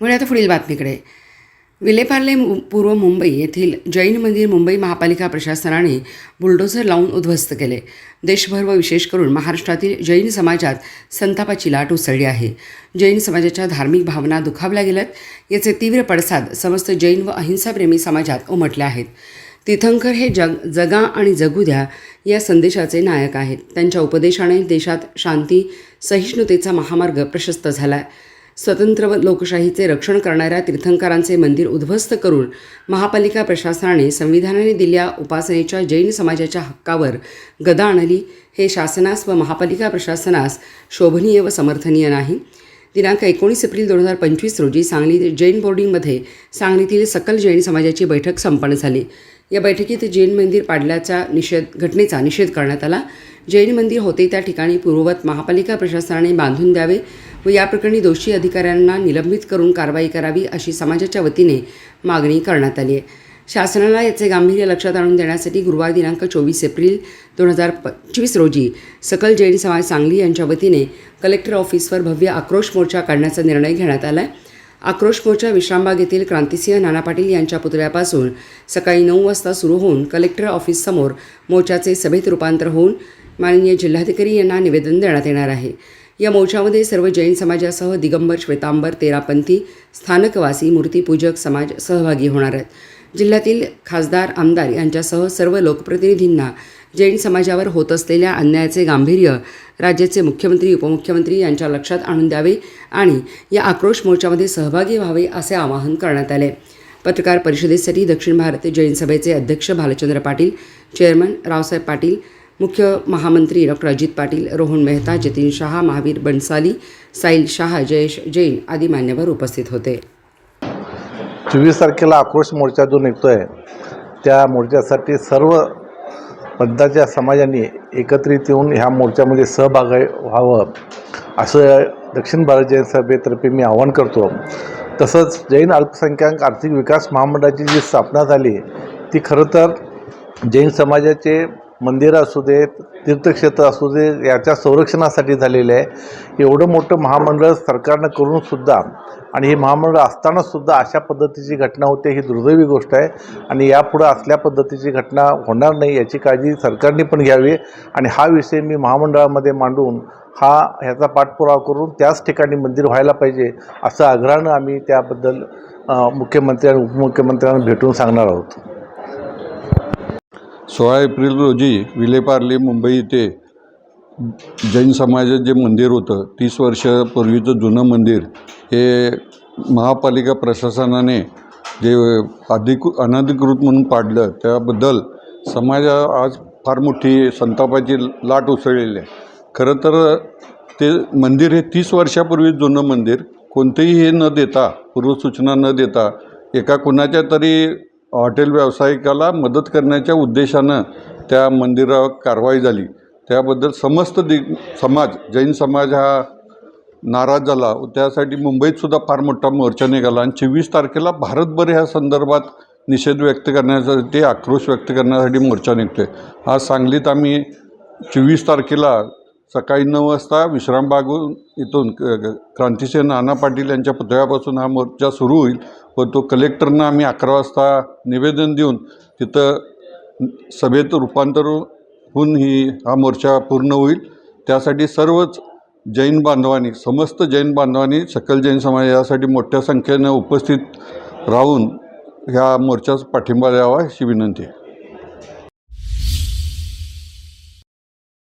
वळूया आता पुढील बातमीकडे विलेपार्ले पूर्व मुंबई येथील जैन मंदिर मुंबई महापालिका प्रशासनाने बुलडोझर लावून उद्ध्वस्त केले. देशभर व विशेष करून महाराष्ट्रातील जैन समाजात संतापाची लाट उसळली आहे. जैन समाजाच्या धार्मिक भावना दुखावल्या गेल्यात याचे तीव्र पडसाद समस्त जैन व अहिंसाप्रेमी समाजात उमटले आहेत. तीर्थंकर हे जग जगा आणि जगू द्या या संदेशाचे नायक आहेत. त्यांच्या उपदेशाने देशात शांती सहिष्णुतेचा महामार्ग प्रशस्त झाला आहे स्वतंत्र व लोकशाहीचे रक्षण करणाऱ्या तीर्थंकरांचे मंदिर उद्ध्वस्त करून महापालिका प्रशासनाने संविधानाने दिल्या उपासनेच्या जैन समाजाच्या हक्कावर गदा आणली. हे शासनास व महापालिका प्रशासनास शोभनीय व समर्थनीय नाही. दिनांक एकोणीस एप्रिल दोन हजार पंचवीस रोजी सांगली जैन बोर्डिंगमध्ये सांगलीतील सकल जैन समाजाची बैठक संपन्न झाली. या बैठकीत जैन मंदिर पाडल्याचा निषेध घटनेचा निषेध करण्यात आला. जैन मंदिर होते त्या ठिकाणी पूर्ववत महापालिका प्रशासनाने बांधून द्यावे. व या प्रकरणी दोषी अधिकाऱ्यांना निलंबित करून कारवाई करावी अशी समाजाच्या वतीने मागणी करण्यात आली आहे. शासनाला याचे गांभीर्य लक्षात आणून देण्यासाठी गुरुवार दिनांक चोवीस एप्रिल दोन हजार पंचवीस रोजी सकल जैन समाज सांगली यांच्या वतीने कलेक्टर ऑफिसवर भव्य आक्रोश मोर्चा काढण्याचा निर्णय घेण्यात आला आहे आक्रोश मोर्चा विश्रामबाग येथील क्रांतिसिंह नाना पाटील यांच्या पुतळ्यापासून सकाळी नऊ वाजता सुरू होऊन कलेक्टर ऑफिससमोर मोर्चाचे सभेत रूपांतर होऊन माननीय जिल्हाधिकारी यांना निवेदन देण्यात येणार आहे. या मोर्चामध्ये सर्व जैन समाजासह दिगंबर श्वेतांबर तेरापंथी स्थानकवासी मूर्तीपूजक समाज सहभागी होणार आहेत. जिल्ह्यातील खासदार आमदार यांच्यासह सर्व लोकप्रतिनिधींना जैन समाजावर होत असलेल्या अन्यायाचे गांभीर्य राज्याचे मुख्यमंत्री उपमुख्यमंत्री यांच्या लक्षात आणून द्यावे आणि या आक्रोश मोर्चामध्ये सहभागी व्हावे असे आवाहन करण्यात आले. पत्रकार परिषदेसाठी दक्षिण भारत जैन सभेचे अध्यक्ष भालचंद्र पाटील चेअरमन रावसाहेब पाटील मुख्य महामंत्री डॉक्टर अजित पाटील रोहन मेहता जतीन शहा महावीर बनसाली साईल शहा जयेश जैन आदी मान्यवर उपस्थित होते. चोवीस तारखेला आक्रोश मोर्चा जो निघतो आहे त्या मोर्चासाठी सर्व बद्दाच्या समाजाने एकत्रित येऊन ह्या मोर्चामध्ये सहभाग व्हावं. असं दक्षिण भारत जैन सभेतर्फे मी आवाहन करतो. तसंच जैन अल्पसंख्याक आर्थिक विकास महामंडळाची जी स्थापना झाली ती खरं तर जैन समाजाचे मंदिरं असू देत तीर्थक्षेत्र असू दे याच्या संरक्षणासाठी झालेले आहे. एवढं मोठं महामंडळ सरकारनं करूनसुद्धा आणि हे महामंडळ असतानासुद्धा अशा पद्धतीची घटना होते ही दुर्दैवी गोष्ट आहे. आणि यापुढं असल्या पद्धतीची घटना होणार नाही याची काळजी सरकारने पण घ्यावी. आणि हा विषय मी महामंडळामध्ये मांडून हा ह्याचा पाठपुरावा करून त्याच ठिकाणी मंदिर व्हायला पाहिजे असं आग्रहानं आम्ही त्याबद्दल मुख्यमंत्री आणि उपमुख्यमंत्र्यांना भेटून सांगणार आहोत. सोळा एप्रिल रोजी विलेपार्ले मुंबई इथे जैन समाजाचं जे मंदिर होतं तीस वर्षापूर्वीचं जुनं मंदिर हे महापालिका प्रशासनाने जे अधिकृ अनधिकृत म्हणून पाडलं त्याबद्दल समाजा आज फार मोठी संतापाची लाट उसळलेली आहे. खरं तर ते मंदिर हे तीस वर्षापूर्वी जुनं मंदिर कोणतेही हे न देता पूर्वसूचना न देता एका कुणाच्या तरी हॉटेल व्यावसायिकाला मदत करण्याच्या उद्देशानं त्या मंदिरावर कारवाई झाली. त्याबद्दल समस्त दि समाज जैन समाज हा नाराज झाला. त्यासाठी मुंबईतसुद्धा फार मोठा मोर्चा निघाला आणि चोवीस तारखेला भारतभर ह्या संदर्भात निषेध व्यक्त करण्यासाठी आक्रोश व्यक्त करण्यासाठी मोर्चा निघतो आहे आज सांगलीत आम्ही चोवीस तारखेला सकाळी नऊ वाजता विश्रामबागून इथून क- नाना पाटील यांच्या पुतळ्यापासून हा मोर्चा सुरू होईल. व तो कलेक्टरना आम्ही अकरा वाजता निवेदन देऊन तिथं सभेत रूपांतर होऊन ही हा मोर्चा पूर्ण होईल. त्यासाठी सर्वच जैन बांधवांनी समस्त जैन बांधवांनी सकल जैन समाज यासाठी मोठ्या संख्येनं उपस्थित राहून ह्या मोर्चास पाठिंबा द्यावा अशी विनंती आहे.